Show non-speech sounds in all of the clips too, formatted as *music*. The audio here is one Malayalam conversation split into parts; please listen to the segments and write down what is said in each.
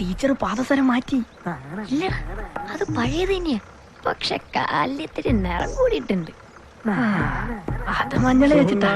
ടീച്ചർ പാദസരം മാറ്റി. ഇല്ല അത് പഴയത് തന്നെയാ. പക്ഷെ കാലിത്തിരി നിറം കൂടിയിട്ടുണ്ട്. അത് മഞ്ഞൾ വെച്ചിട്ടാ.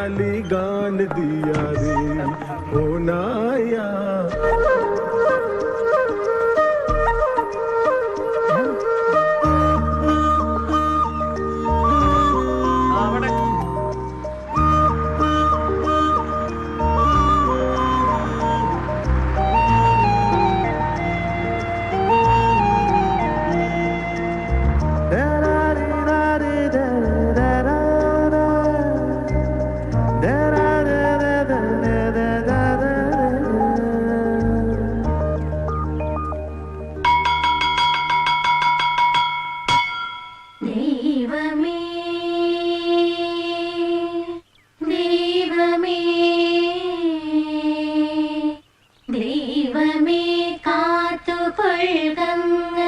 കാത്തുകൊള്ളുക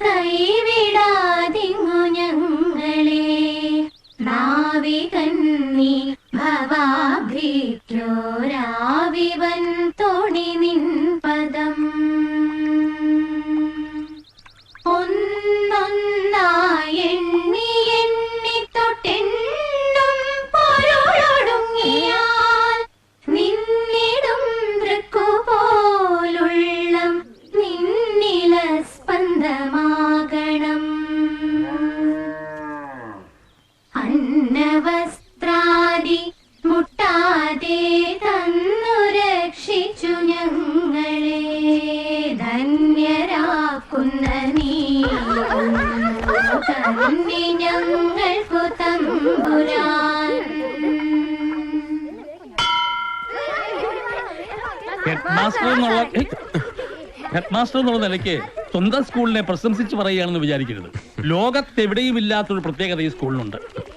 കൈവിടാതിങ്ങു മാസ്റ്റർ എന്നുള്ള നിലയ്ക്ക് സ്വന്തം സ്കൂളിനെ പ്രശംസിച്ച് പറയുകയാണെന്ന് വിചാരിക്കരുത്. ലോകത്തെവിടെയും ഇല്ലാത്തൊരു പ്രത്യേകത ഈ സ്കൂളിനുണ്ട്.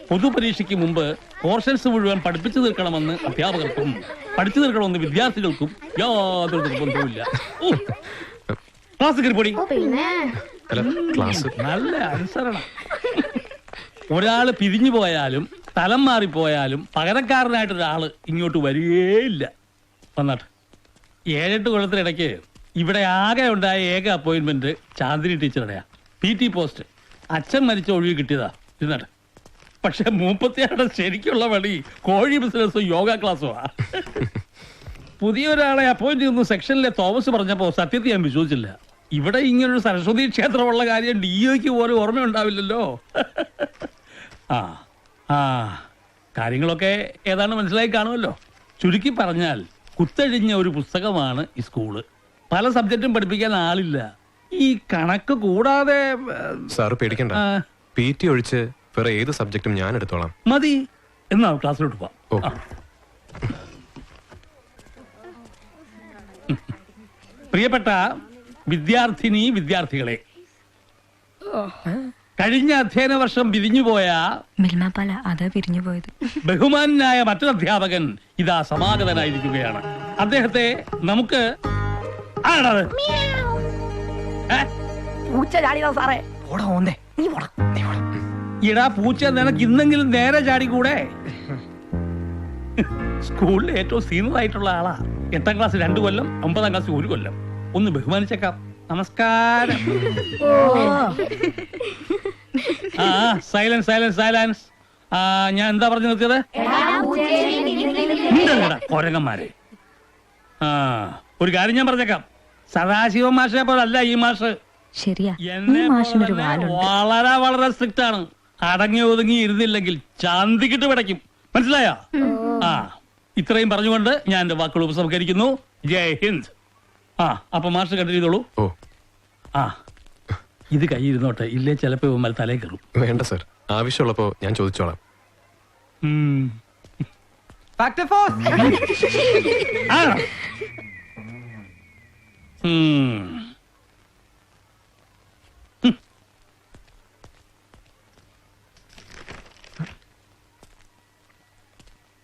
പൊതുപരീക്ഷയ്ക്ക് മുമ്പ് പോർഷൻസ് മുഴുവൻ പഠിപ്പിച്ചു തീർക്കണമെന്ന് അധ്യാപകർക്കും പഠിച്ചു തീർക്കണമെന്ന് വിദ്യാർത്ഥികൾക്കും യാതൊരു നിർബന്ധവുമില്ല. ക്ലാസ് കയറിപ്പോടി നല്ല അനുസരണം. ഒരാൾ പിരിഞ്ഞു പോയാലും സ്ഥലം മാറിപ്പോയാലും പകരക്കാരനായിട്ടൊരാൾ ഇങ്ങോട്ട് വരികയേ ഇല്ല വന്നാട്ട്. ഏഴെട്ട് കൊല്ലത്തിനിടയ്ക്ക് ഇവിടെ ആകെ ഉണ്ടായ ഏക അപ്പോയിന്റ്മെന്റ് ചാന്ദിനി ടീച്ചറുടെയാ. പി ടി പോസ്റ്റ് അച്ഛൻ മരിച്ച ഒഴിവ് കിട്ടിയതാ. ഇരുന്നാട്ട്. പക്ഷെ മൂപ്പത്തിയാളുടെ ശരിക്കുള്ള വഴി കോഴി ബിസിനസ്സും യോഗ ക്ലാസ്സുമാ പുതിയൊരാളെ അപ്പോയിന്റ് ചെയ്യുന്ന സെക്ഷനിലെ തോമസ് പറഞ്ഞപ്പോൾ സത്യത്തിൽ ഞാൻ വിശ്വസിച്ചില്ല. ഇവിടെ ഇങ്ങനൊരു സരസ്വതി ക്ഷേത്രമുള്ള കാര്യം ഡി ഒക്ക് പോലും ഓർമ്മയുണ്ടാവില്ലല്ലോ. ആ ആ. കാര്യങ്ങളൊക്കെ ഏതാണ്ട് മനസ്സിലായി കാണുമല്ലോ. ചുരുക്കി പറഞ്ഞാൽ കുത്തഴിഞ്ഞ ഒരു പുസ്തകമാണ് ഈ സ്കൂൾ പല സബ്ജക്റ്റും പഠിപ്പിക്കാൻ ആളില്ല. ഈ കണക്ക് കൂടാതെ സാർ സാറ് പേടിക്കണ്ട പി ടി ഒഴിച്ച് വേറെ ഏത് സബ്ജക്റ്റും ഞാൻ എടുത്തോളാം. മതി. എന്നാ ക്ലാസ്സിലോട്ട് പോവാം. പ്രിയപ്പെട്ട വിദ്യാർത്ഥിനി വിദ്യാർത്ഥികളെ. കഴിഞ്ഞ അധ്യയന വർഷം പിരിഞ്ഞുപോയ മിൽമാപ്പാല അതാ പിരിഞ്ഞു പോയത്. ബഹുമാനായ മറ്റൊരു അധ്യാപകൻ ഇതാ സമാഗതനായിരിക്കുകയാണ്. അദ്ദേഹത്തെ നമുക്ക് ആരാണത്? ഏ? പൂച്ച ചാടിയതാ സാറേ. ഓടാ ഓന്തേ നീ പോടാ. നീ പോടാ. ഇടാ പൂച്ച നിനക്ക് ഇന്നെങ്കിലും നേരെ ചാടിക്കൂടെ സ്കൂളിൽ ഏറ്റവും സീനിയർ ആയിട്ടുള്ള ആളാ. എട്ടാം ക്ലാസ് രണ്ടു കൊല്ലം ഒമ്പതാം ക്ലാസ് ഒരു കൊല്ലം. ഒന്ന് ബഹുമാനിച്ചേക്കാം. നമസ്കാരം. ആ സൈലൻസ് സൈലൻസ് സൈലൻസ് ആ ഞാൻ എന്താ പറഞ്ഞു നിർത്തിയത്? കൊരങ്ങന്മാരെ ആ ഒരു കാര്യം ഞാൻ പറഞ്ഞേക്കാം. സദാശിവ മാഷെ പോലല്ല ഈ മാഷ്. ശരിയാ. ഈ എന്നെ മാഷിനൊരു പോലെ വാലുണ്ട്. വളരെ വളരെ സ്ട്രിക്റ്റ് ആണ്. അടങ്ങി ഒതുങ്ങി ഇരുന്നില്ലെങ്കിൽ ചാന്തിക്കിട്ട് പിടയ്ക്കും. മനസ്സിലായോ? ആ ഇത്രയും പറഞ്ഞുകൊണ്ട് ഞാൻ എന്റെ വാക്കുകൾ ഉപസംഹരിക്കുന്നു. ജയ് ഹിന്ദ്. ആ അപ്പൊ മാഷ് കണ്ടിന്യൂ ചെയ്തോളൂ. ഓ. ആ ഇത് കൈ ഇരുന്നോട്ടെ ഇല്ലേ ചിലപ്പോ ഇവന്മാർ തലേ കയറും. വേണ്ട സർ. ആവശ്യമുള്ളപ്പോ ഞാൻ ചോദിച്ചോളാം. ഉം. ആ.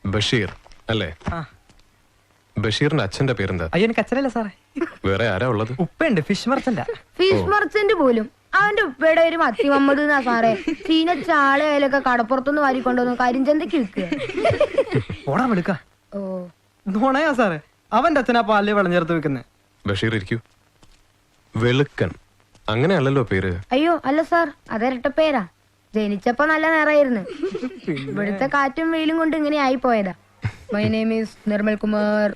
ബഷീർ അല്ലേ? ബഷീറിന്റെ അച്ഛന്റെ പേരെന്താ? അയ്യോ എനിക്ക് അച്ഛനല്ല സാറേ. വേറെ ആരാ ഉള്ളത്? ഉപ്പയുണ്ട് ഫിഷ് മർച്ചന്റാ. ഫിഷ് മർച്ചന്റ് പോലും. അവന്റെ ഉപ്പയുടെ ഒരു മത്തി മമ്മദ് എന്നാ സാറേ. ചീന ചാള അതിലൊക്കെ കടപ്പുറത്തുനിന്ന് വാരിക്കൊണ്ടുവന്നു കരിഞ്ചന്തയ്ക്ക് വിൽക്കുക. വിളിക്ക. ഓ. നോണയാ സാറേ. അവന്റെ അച്ഛനാ പാലിൽ വിളഞ്ഞെടുത്ത് വെക്കുന്നേ. വെക്കുന്നത് ബഷീർ ഇരിക്കൂ. വെളുക്കൻ. അങ്ങനെയല്ലല്ലോ പേര്. അയ്യോ അല്ല സാർ. അതിരട്ട പേരാ. ജനിച്ചപ്പോ നല്ല നിറയായിരുന്നു ഇവിടുത്തെ കാറ്റും വെയിലും കൊണ്ട് ഇങ്ങനെ ആയി പോയതാ my name is Nirmal Kumar.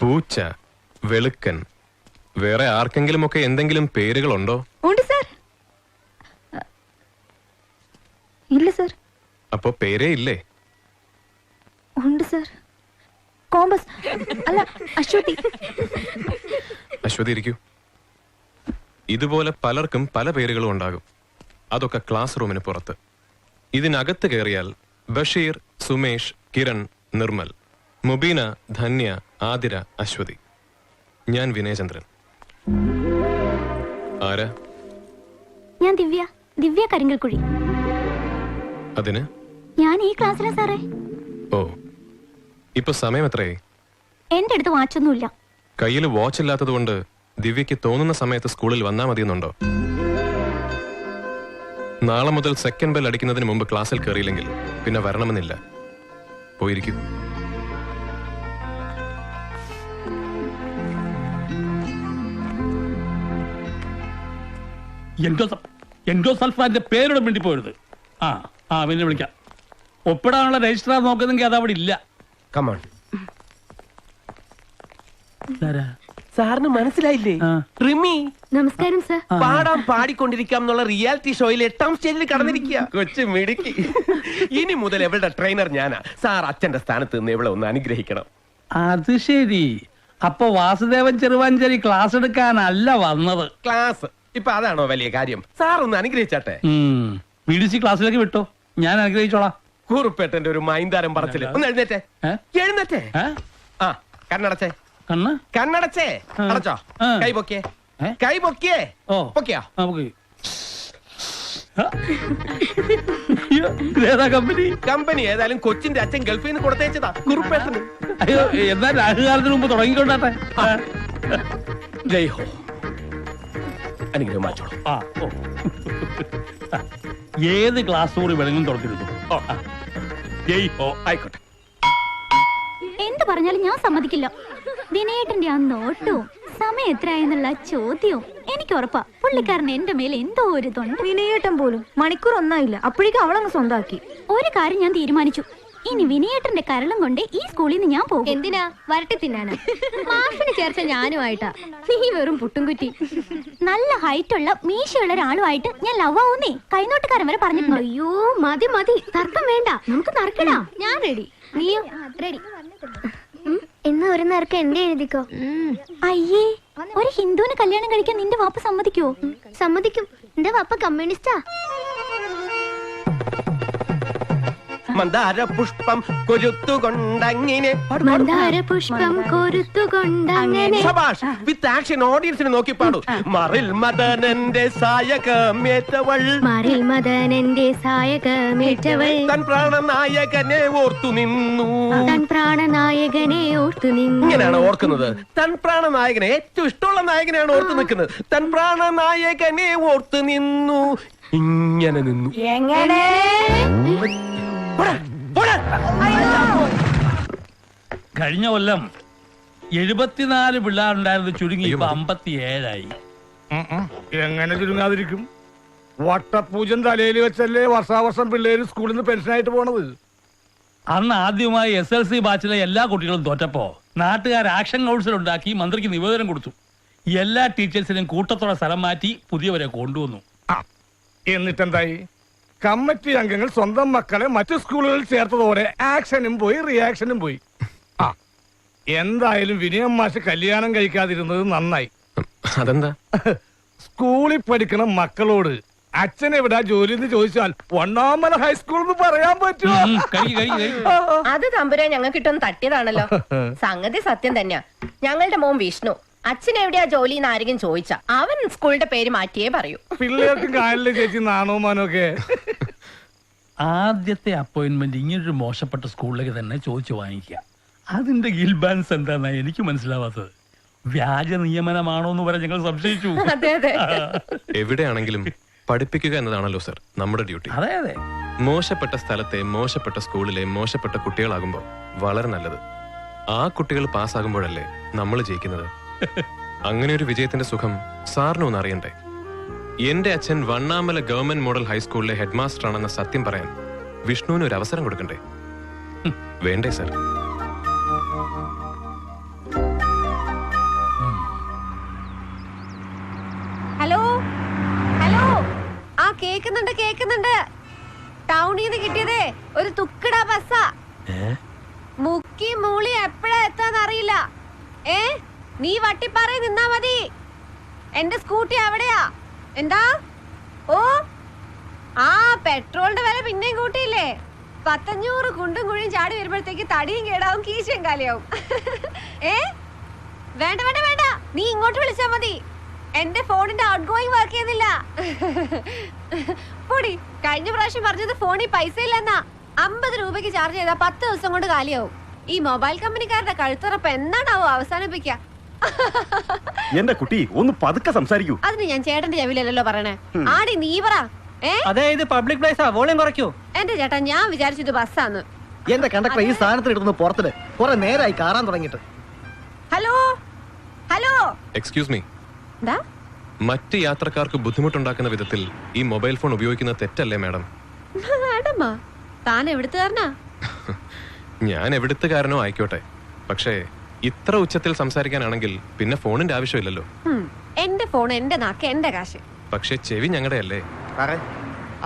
പൂച്ച വെളുക്കൻ. വേറെ ആർക്കെങ്കിലും ഒക്കെ എന്തെങ്കിലും പേരുകളുണ്ടോ? ഉണ്ട് സാർ. ഇല്ല സാർ. അപ്പൊ പേരേ ഇല്ലേ? ഉണ്ട് സാർ. കോമ്പസ്. അല്ല അശ്വതി. അശ്വതി ഇരിക്കൂ. ഇതുപോലെ പലർക്കും പല പേരുകളും ഉണ്ടാകും. അതൊക്കെ ക്ലാസ് റൂമിന് പുറത്ത്. ഇതിനകത്ത് കയറിയാൽ ബഷീർ സുമേഷ് കിരൺ നിർമ്മൽ മുബീന ധന്യ ആതിര അശ്വതി. ഞാൻ വിനയചന്ദ്രൻ. ആരാ? ഞാൻ ദിവ്യ. ദിവ്യ കരിങ്കൽക്കുഴി. അതിന്? ഞാൻ ഈ ക്ലാസ്സിലെ സാറേ. ഓ ഇപ്പൊ സമയം എത്രയായി? എന്റെ അടുത്ത് വാച്ചൊന്നുമില്ല. കയ്യിൽ വാച്ച് ഇല്ലാത്തത് കൊണ്ട് ദിവ്യക്ക് തോന്നുന്ന സമയത്ത് സ്കൂളിൽ വന്നാ മതിയെന്നുണ്ടോ? നാളെ മുതൽ സെക്കൻഡ് ബെൽ അടിക്കുന്നതിന് മുമ്പ് ക്ലാസ്സിൽ കയറിയില്ലെങ്കിൽ പിന്നെ വരണമെന്നില്ല. പോയിരിക്കും. എൻഡോ എൻഡോ സൾഫാന്റെ പേരോട് വേണ്ടി പോരുത്. ആ ആ പിന്നെ വിളിക്കാം. ഒപ്പിടാനുള്ള രജിസ്റ്റർ നോക്കുന്നെങ്കിൽ അത് അവിടെ ഇല്ല. കമോൺ? സാറിന് മനസ്സിലായില്ലേ? റിമി. നമസ്കാരം സർ. പാടാൻ പാടിക്കൊണ്ടിരിക്കാം എന്നുള്ള റിയാലിറ്റി ഷോയിൽ എട്ടാം സ്റ്റേജിൽ കടന്നിരിക്കുക. കൊച്ചു മിടുക്കി. ഇനി മുതൽ എവിടെ ട്രെയിനർ ഞാനാ. സാർ അച്ഛന്റെ സ്ഥാനത്ത് നിന്ന് എവിടെ ഒന്ന് അനുഗ്രഹിക്കണം. അത് ശരി. അപ്പൊ വാസുദേവൻ ചെറുവാഞ്ചേരി ക്ലാസ് എടുക്കാനല്ല വന്നത്. ക്ലാസ്. ഇപ്പൊ അതാണോ വലിയ കാര്യം? സാർ ഒന്ന് അനുഗ്രഹിച്ചാട്ടെ. സി ക്ലാസ്സിലേക്ക് വിട്ടോ. ഞാൻ അനുഗ്രഹിച്ചോളാം. കൂറുപ്പേട്ടന്റെ ഒരു മൈന്താരം പറച്ചിൽ. ഒന്ന് എഴുന്നേറ്റേ. എഴുന്നേറ്റേ. ആ കണ്ണടച്ചേ. കണ്ണ്? കണ്ണടച്ചേ. അടച്ചോ? കൈ പൊക്കിയേ? കൈ പൊക്കിയേ. പൊക്കിയോ? കമ്പനി? കമ്പനി ഏതായാലും കൊച്ചിന്റെ അച്ഛൻ ഗൾഫിൽ നിന്ന് കൊടുത്തേച്ചതാ കുറുപ്പേട്ടന്. അയ്യോ എന്നാ രാഹുകാലത്തിന് മുമ്പ് തുടങ്ങിക്കൊണ്ടാട്ടെ. ജയ് ഹോ. അനുഗ്രഹം മാറ്റോളൂ ആ ഓ. ഏത് ക്ലാസ് മുറി വേണമെങ്കിലും തുറത്തിരുന്നു. ജയ് ആയിക്കോട്ടെ. എന്ത് പറഞ്ഞാലും ഞാൻ സമ്മതിക്കില്ല. ദിനേട്ടന്റെ ആ നോട്ടവും സമയം എത്രയെന്നുള്ള ചോദ്യവും എനിക്ക് ഉറപ്പാ. പുള്ളിക്കാരൻ എന്റെ മേലെ എന്തോ ഒരു തൊണ്ട്. വിനയേട്ടൻ പോലും മണിക്കൂർ ഒന്നായില്ല. അപ്പോഴേക്കും അവളങ്ങ് സ്വന്താക്കി. ഒരു കാര്യം ഞാൻ തീരുമാനിച്ചു. ഇനി വിനയേട്ടന്റെ കരളും കൊണ്ട് ഈ സ്കൂളിൽ നിന്ന് ഞാൻ പോകും. എന്തിനാ? വരട്ടി തിന്നാണ് മാഷിന് ചേർച്ച ഞാനുമായിട്ടാ. നീ വെറും പുട്ടുംകുറ്റി. നല്ല ഹൈറ്റ് ഉള്ള മീശയുള്ള ഒരാളുമായിട്ട് ഞാൻ ലവ് ആവുന്നേ. കൈനോട്ടുകാരൻ വരെ പറഞ്ഞിട്ടുണ്ട്. അയ്യോ മതി മതി. തർക്കം വേണ്ട. നമുക്ക് നറുക്കടാ. ഞാൻ റെഡി നീയോ? റെഡി എന്നാ ഒരു നേർക്ക് എന്റെ എഴുതിക്കോ? അയ്യേ ഒരു ഹിന്ദുവിന് കല്യാണം കഴിക്കാൻ നിന്റെ വാപ്പ സമ്മതിക്കോ സമ്മതിക്കും. എന്റെ വാപ്പ കമ്മ്യൂണിസ്റ്റാ. മന്ദാര പുഷ്പം കൊരുത്തുകൊണ്ടങ്ങിനെ. മന്ദാര പുഷ്പം കൊരുത്തുകൊണ്ടങ്ങനെ ശബാഷ് വിത്ത് ആക്ഷൻ ഓഡിയൻസിനെ നോക്കി പാടൂ. മറിൽ മദനന്റെ സായകമേറ്റവൾ. മറിൽ മദനന്റെ സായകമേറ്റവൾ. തൻ പ്രാണനായകനെ ഓർത്തു നിന്നു. തൻ പ്രാണനായകനെ ഓർത്തു നിന്നു. ഇങ്ങനെയാണ് ഓർക്കുന്നത്. തൻ പ്രാണനായകനെ ഏറ്റവും ഇഷ്ടമുള്ള നായകനെയാണ് ഓർത്തു നിൽക്കുന്നത്. തൻ പ്രാണനായകനെ ഓർത്തു നിന്നു. ഇങ്ങനെ നിന്നു. പോടാ. കഴിഞ്ഞ കൊല്ലം എഴുപത്തിനാല് പിള്ളേരുണ്ടായിരുന്നു ചുരുങ്ങി ഇപ്പൊ അമ്പത്തിയേഴായി. എങ്ങനെ ചുരുങ്ങാതിരിക്കും? വട്ടപൂജൻ തലയിൽ വെച്ചല്ലേ വർഷാവർഷം പിള്ളേര് സ്കൂളിൽ നിന്ന് പെൻഷനായിട്ട് പോണത്? അന്ന് ആദ്യമായി എസ് എൽ സി ബാച്ചിലെ എല്ലാ കുട്ടികളും തോറ്റപ്പോ നാട്ടുകാർ ആക്ഷൻ കൗൺസിൽ ഉണ്ടാക്കി മന്ത്രിക്ക് നിവേദനം കൊടുത്തു. എല്ലാ ടീച്ചേഴ്സിനും കൂട്ടത്തോടെ സ്ഥലം മാറ്റി പുതിയവരെ കൊണ്ടുവന്നു. എന്നിട്ടെന്തായി? കമ്മിറ്റി അംഗങ്ങൾ സ്വന്തം മക്കളെ മറ്റു സ്കൂളുകളിൽ ചേർത്തതോടെ ആക്ഷനും പോയി റിയാക്ഷനും പോയി. ആ എന്തായാലും വിനയം മാഷ് കല്യാണം കഴിക്കാതിരുന്നത് നന്നായി. അതെന്താ? സ്കൂളിൽ പഠിക്കണ മക്കളോട്. അച്ഛൻ എവിടാ ജോലി എന്ന് ചോദിച്ചാൽ ഒന്നാമല ഹൈസ്കൂൾ എന്ന് പറയാൻ പറ്റുമോ. അത് തമ്പുരാൻ ഞങ്ങൾക്ക് കിട്ടുന്ന തട്ടിയതാണല്ലോ സംഗതി സത്യം തന്നെയാ. ഞങ്ങളുടെ മോൻ വിഷ്ണു. അച്ഛൻ എവിടെയാ ജോലി എന്ന് ആരെങ്കിലും ചോദിച്ച അവൻ സ്കൂളിന്റെ പേര് മാറ്റിയേ പറയൂ. പിള്ളേർക്ക് കാലിൽ ചേച്ചി നാണോ മാനോ ആദ്യത്തെ അപ്പോയിന്റ്മെന്റ് ഇങ്ങനൊരു മോശപ്പെട്ട സ്കൂളിലേക്ക് തന്നെ ചോദിച്ചു വാങ്ങിക്കുക. അതിന്റെ ഗിൽബാൻസ് എന്താന്നാ എനിക്ക് മനസ്സിലാവാത്തത്. വ്യാജ നിയമനമാണോ എന്ന് വരെ ഞങ്ങൾ സംശയിച്ചു. അതെ അതെ. എവിടെയാണെങ്കിലും പഠിപ്പിക്കുക എന്നതാണല്ലോ സർ നമ്മുടെ ഡ്യൂട്ടി. അതെ അതെ. മോശപ്പെട്ട സ്ഥലത്തെ മോശപ്പെട്ട സ്കൂളിലെ മോശപ്പെട്ട കുട്ടികളാകുമ്പോൾ വളരെ നല്ലത്. ആ കുട്ടികൾ പാസ്സാകുമ്പോഴല്ലേ നമ്മൾ ജയിക്കുന്നത്? അങ്ങനെ ഒരു വിജയത്തിന്റെ സുഖം സാറിനും ഒന്ന് അറിയണ്ടേ? എന്റെ അച്ഛൻ വണ്ണാമല ഗവൺമെന്റ് മോഡൽ ഹൈസ്കൂളിലെ ഹെഡ് മാസ്റ്റർ ആണെന്ന സത്യം പറയാൻ വിഷ്ണുവിന് ഒരു അവസരം കൊടുക്കണ്ടേ? വേണ്ടേ സാർ? ഹലോ? ഹലോ? ആ കേക്കുന്നുണ്ട് കേക്കുന്നുണ്ട്. ടൗണിൽ നിന്ന് കിട്ടിയതേ ഒരു തുക്കിട ബസ്സാ. മുക്കി മൂളി എപ്പോഴാ എത്താന്ന് അറിയില്ല. ഏ? നീ വട്ടിപ്പാറയിൽ നിന്നാ മതി. എന്റെ സ്കൂട്ടി അവിടെയാ. എന്താ? ഓ ആ പെട്രോളിന്റെ വില പിന്നെയും കൂട്ടിയില്ലേ? പത്തഞ്ഞൂറ് കുണ്ടും കുഴിയും ചാടി വരുമ്പോഴത്തേക്ക് തടിയും കേടാവും കീശയും കാലിയാവും. *laughs* ഏ? വേണ്ട വേണ്ട വേണ്ട. നീ ഇങ്ങോട്ട് വിളിച്ചാ മതി. എന്റെ ഫോണിന്റെ ഔട്ട് ഗോയിങ് വർക്ക് ചെയ്യുന്നില്ല. *laughs* പൊടി കഴിഞ്ഞ പ്രാവശ്യം പറഞ്ഞത് ഫോണിൽ പൈസ ഇല്ലെന്നാ. അമ്പത് രൂപയ്ക്ക് ചാർജ് ചെയ്താൽ പത്ത് ദിവസം കൊണ്ട് കാലിയാവും. ഈ മൊബൈൽ കമ്പനിക്കാരുടെ കഴുത്തുറപ്പ് എന്നാണാവോ അവസാനിപ്പിക്കുക? *laughs* എന്റെ കുട്ടി ഒന്ന് പതുക്കെ സംസാരിക്കൂ. അതിന് ഞാൻ ചേട്ടന്റെ ചെവിലല്ലോ പറയണേ. ആടി നീ പറ. അതെ ഇത് പബ്ലിക് പ്ലേസാ വോളിയം കുറയ്ക്കൂ. എന്റെ ചേട്ടാ ഞാൻ വിചാരിച്ചത് ബസ്സാന്ന്. എന്റെ കണ്ടക്ടർ ഈ സാധനത്തിൽ ഇടുന്ന പുറത്തിൽ. കുറെ നേരായി കാറാൻ തുടങ്ങിട്ട് ഹലോ? ഹലോ? എക്സ്ക്യൂസ് മീ എന്താ? മറ്റ് യാത്രക്കാർക്ക് ബുദ്ധിമുട്ടുണ്ടാക്കുന്ന വിധത്തിൽ ഈ മൊബൈൽ ഫോൺ ഉപയോഗിക്കുന്ന തെറ്റല്ലേ മാഡം? മാഡമ്മാ താൻ എവിടുത്തുകാരനാ? *laughs* ഞാൻ എവിടുത്തുകാരനോ ആയിക്കോട്ടെ. പക്ഷേ ഇത്ര ഉച്ചത്തിൽ സംസാരിക്കാനാണെങ്കിൽ പിന്നെ ഫോണിന്റെ ആവശ്യമില്ലല്ലോ. എന്റെ ഫോൺ എന്റെ നാക്ക് എന്റെ കാശ്. പക്ഷെ ചെവി ഞങ്ങളുടെ അല്ലേ?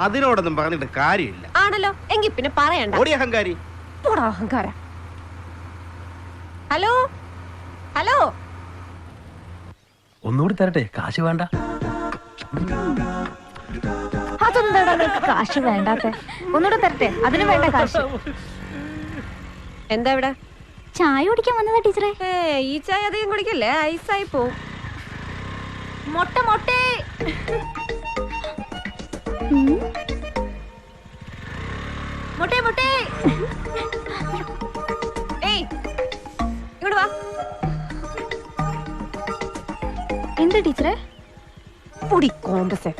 അതിനോടൊന്നും പറഞ്ഞിട്ട് കാര്യമില്ല. ആണല്ലോ. എങ്കിൽ പിന്നെ പറയണ്ട. ഓടി അഹങ്കാരി. പോടാ അഹങ്കാര. ഹലോ? ഹലോ? ഒന്നുകൂടി തരട്ടെ കാശ് വേണ്ട. അതെന്താടാ നിനക്ക് കാശ് വേണ്ടാത്ത? ഒന്നുകൂടെ തരട്ടെ അതിന് വേണ്ട കാശ്. *laughs* എന്താ ഇവിടെ? ചായ കുടിക്കാൻ വന്നതാ ടീച്ചറെ. ഏ ഈ ചായ അധികം കുടിക്കല്ലേ? ഐസായി പോവും. മൊട്ട മൊട്ടേ. മൊട്ടേ മൊട്ടേ. ഏയ് ഇങ്ങോട്ട് വാ. എന്താ ടീച്ചറെ? പൊടി കോമ്പസേ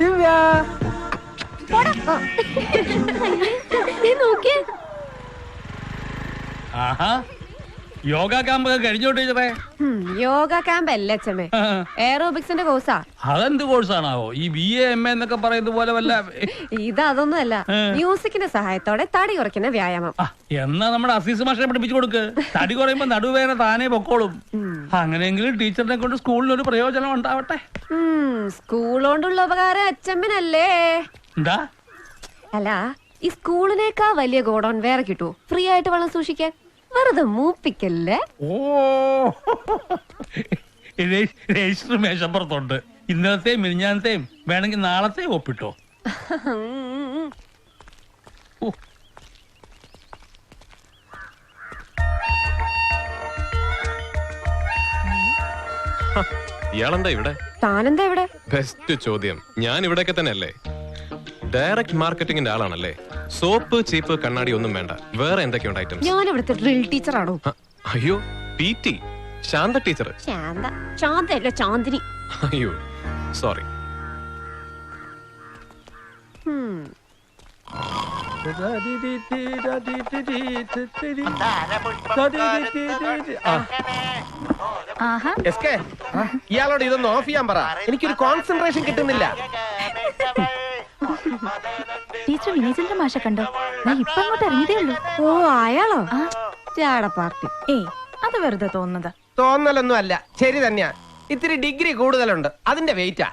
ദിവ്യ. നോക്കിയേ. ആഹാ. യോഗ ക്യാമ്പ് കഴിഞ്ഞോട്ട് ടീച്ചറേ യോഗ ക്യാമ്പ് അല്ലേ അച്ഛമ്മേ? എയറോബിക്സിന്റെ കോഴ്സാ അതെന്ത് കോഴ്സാണാവോ ഈ ബി എ എം എ എന്നൊക്കെ പറയുന്നത് പോലെ വല്ല ഇത് അതൊന്നുമല്ല. മ്യൂസിക്കിന്റെ സഹായത്തോടെ തടി കുറയ്ക്കുന്ന വ്യായാമം. എന്നാ നമ്മുടെ അസീസ് മാഷെ പഠിപ്പിച്ചു കൊടുക്ക്. തടി കുറയുമ്പോ നടുവേന താനെ പൊക്കോളും. അങ്ങനെയെങ്കിലും ടീച്ചറിനെ കൊണ്ട് സ്കൂളിന് ഒരു പ്രയോജനം ഉണ്ടാവട്ടെ. സ്കൂളോണ്ടുള്ള സ്കൂൾ കൊണ്ടുള്ള ഉപകാരം അച്ഛമ്മനല്ലേ? എന്താ? അല്ല ഈ സ്കൂളിനേക്കാ വലിയ ഗോഡൗൺ വേറെ കിട്ടുമോ ഫ്രീ ആയിട്ട് വെള്ളം സൂക്ഷിക്കാൻ. വെറുതെ മൂപ്പിക്കല്ലേ? ഓ. രജി- രജിസ്റ്റർ മേശപ്പുറത്തുണ്ട്. ഇന്നലത്തെയും മിനിഞ്ഞാനത്തെയും വേണമെങ്കിൽ നാളത്തെയും ഒപ്പിട്ടോ. ഓ. ഇയാളെന്താ ഇവിടെ? താനെന്താ ഇവിടെ? ബെസ്റ്റ് ചോദ്യം. ഞാൻ ഇവിടെയൊക്കെ തന്നെ അല്ലേ ഡയറക്ട് മാർക്കറ്റിംഗിന്റെ ആളാണല്ലേ? സോപ്പ് ചീപ്പ് കണ്ണാടി ഒന്നും വേണ്ട. വേറെ എന്തൊക്കെയുണ്ട് ഐറ്റംസ് ഞാൻ ഇവിടുത്തെ ഡ്രിൽ ടീച്ചറാണോ അയ്യോ P T Shantha teacher Shantha. ശാന്തല്ല Chandini. അയ്യോ സോറി ഉം. ആഹാ. എസ് കെ ഇയാളോട് ഇതൊന്ന് ഓഫ് ചെയ്യാൻ പറ. എനിക്കൊരു കോൺസെൻട്രേഷൻ കിട്ടുന്നില്ല. *laughs* ടീച്ചർ വിനയചന്ദ്ര മാഷ കണ്ടോ? ഞാൻ ഇപ്പൊ അങ്ങോട്ട് ഇറങ്ങിയതേ ഉള്ളൂ. ഓ അയാളോ? ചാട പാർട്ടി. ഏയ് അത് വെറുതെ തോന്നുന്നതാ. തോന്നലൊന്നും അല്ല ശരി തന്നെയാ. ഇത്തിരി ഡിഗ്രി കൂടുതലുണ്ട് അതിന്റെ വെയിറ്റാ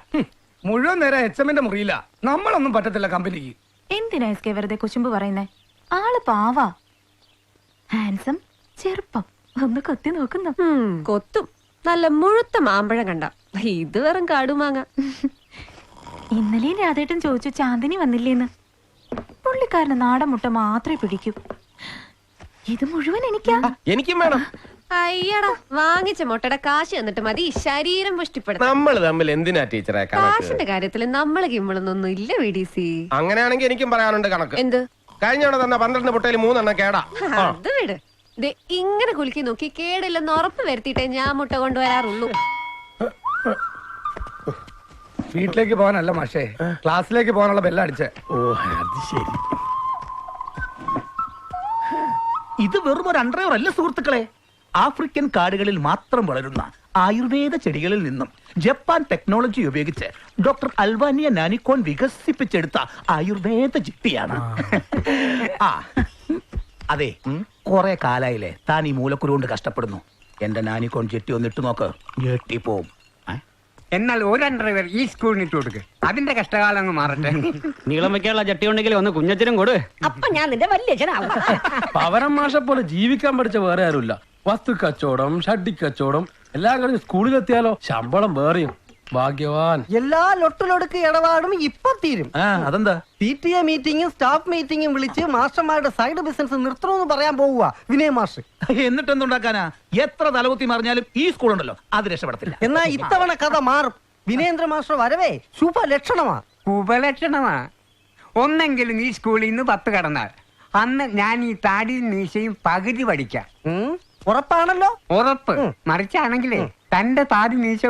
മുഴുവൻ നേരം എച്ച് എമ്മിന്റെ മുറിയില്ല നമ്മളൊന്നും പറ്റത്തില്ല കമ്പനിക്ക്. എന്തിനാ എസ് കെ വെറുതെ കുശുമ്പ് പറയുന്നേ? ആൾ പാവാ. ഹാൻസം ചെറുപ്പം. ഒന്ന് കൊത്തി നോക്കുന്നു. കൊത്തും. നല്ല മുഴുത്ത മാമ്പഴം കണ്ട. ഇത് വെറും കാടുമാങ്ങ. *laughs* ഇന്നലെയും രാധേട്ടൻ ചോദിച്ചു ചാന്ദിനി വന്നില്ലേന്ന്. പുള്ളിക്കാരന് നാടൻ മുട്ട മാത്രമേ പിടിക്കൂ. ഇത് മുഴുവൻ എനിക്കാ? എനിക്കും വേണം. അയ്യടാ വാങ്ങിച്ച മുട്ടയുടെ കാശ് എന്നിട്ട് മതി. ശരീരം പുഷ്ടിപ്പെടുത്താൻ നമ്മൾ തമ്മിൽ എന്തിനാ ടീച്ചറെ കണക്ക്? കാശിന്റെ കാര്യത്തിൽ നമ്മൾ കിമ്മളൊന്നും ഇല്ല വി ഡി സി. അങ്ങനെയാണെങ്കിൽ എനിക്കും പറയാനുണ്ട് കണക്ക്. എന്ത്? കഴിഞ്ഞ തവണ തന്ന പന്ത്രണ്ട് മുട്ടയിൽ മൂന്നെണ്ണം കേടാ. ആ. അത് വിട്. ദേ ഇങ്ങനെ കുലുക്കി നോക്കി കേടില്ലെന്ന് ഉറപ്പ് വരുത്തിയിട്ടേ ഞാൻ മുട്ട കൊണ്ടുവരാറുള്ളൂ. വീട്ടിലേക്ക് പോകാനല്ല മാഷേ. ക്ലാസ്സിലേക്ക് പോകാനുള്ള ബെല്ലടിച്ചേ ഓ അത് ശരി. ഇത് വെറും ഒരു അണ്ടർവെയർ അല്ല സുഹൃത്തുക്കളെ. ആഫ്രിക്കൻ കാടുകളിൽ മാത്രം വളരുന്ന ആയുർവേദ ചെടികളിൽ നിന്നും ജപ്പാൻ ടെക്നോളജി ഉപയോഗിച്ച് ഡോക്ടർ അൽവാനിയ നാനിക്കോൺ വികസിപ്പിച്ചെടുത്ത ആയുർവേദ ചിട്ടിയാണ് ആ. അതെ കുറെ കാലായില്ലേ താൻ ഈ മൂലക്കുരു കൊണ്ട് കഷ്ടപ്പെടുന്നു. എന്റെ നാനിക്കോൺ ജെട്ടി ഒന്ന് ഇട്ടു നോക്ക്. ഞെട്ടിപ്പോവും. എന്നാൽ ഒരു ഡ്രൈവർ ഈ സ്കൂളിന് ഇട്ട് കൊടുക്ക്. അതിന്റെ കഷ്ടകാലം അങ്ങ് മാറട്ടെ. നീളം വെക്കാനുള്ള ചട്ടി ഉണ്ടെങ്കിൽ ഒന്ന് കുഞ്ഞച്ചനും കൊടു. അപ്പൊ ഞാൻ നിന്റെ വല്യച്ഛനാവും പവരം മാഷെ പോലെ ജീവിക്കാൻ പഠിച്ച വേറെ ആരുമില്ല. വസ്തു കച്ചവടം ഷഡ്ഡി കച്ചവടം എല്ലാം കഴിഞ്ഞ് സ്കൂളിലെത്തിയാലോ ശമ്പളം വേറെയും. ഭാഗ്യവാൻ. എല്ലാ ലൊട്ടിലൊടുക്ക് ഇടപാടും ഇപ്പൊ തീരും. ആ അതെന്താ? പി ടി എ മീറ്റിംഗും സ്റ്റാഫ് മീറ്റിംഗും വിളിച്ച് മാസ്റ്റർമാരുടെ സൈഡ് ബിസിനസ് നിർത്തണമെന്ന് പറയാൻ പോവുക വിനയ മാഷ്. എന്നിട്ട് എന്തുണ്ടാക്കാനാ എത്ര തലകുത്തി മറിഞ്ഞാലും ഈ സ്കൂളുണ്ടല്ലോ അത് രക്ഷപ്പെടത്തില്ല. എന്നാ ഇത്തവണ കഥ മാറും. വിനയേന്ദ്ര മാസ്റ്റർ വരവേ ശുഭലക്ഷണമാ. ഉപലക്ഷണമാ ഒന്നെങ്കിലും ഈ സ്കൂളിൽ നിന്ന് പത്ത് കടന്നാൽ. അന്ന് ഞാൻ ഈ താടിയും മീശയും പകുതി പഠിക്കാം. ഉം, ഉറപ്പാണല്ലോ? ഉറപ്പ്. മറിച്ചാണെങ്കിലേ തന്റെ താടി മീശ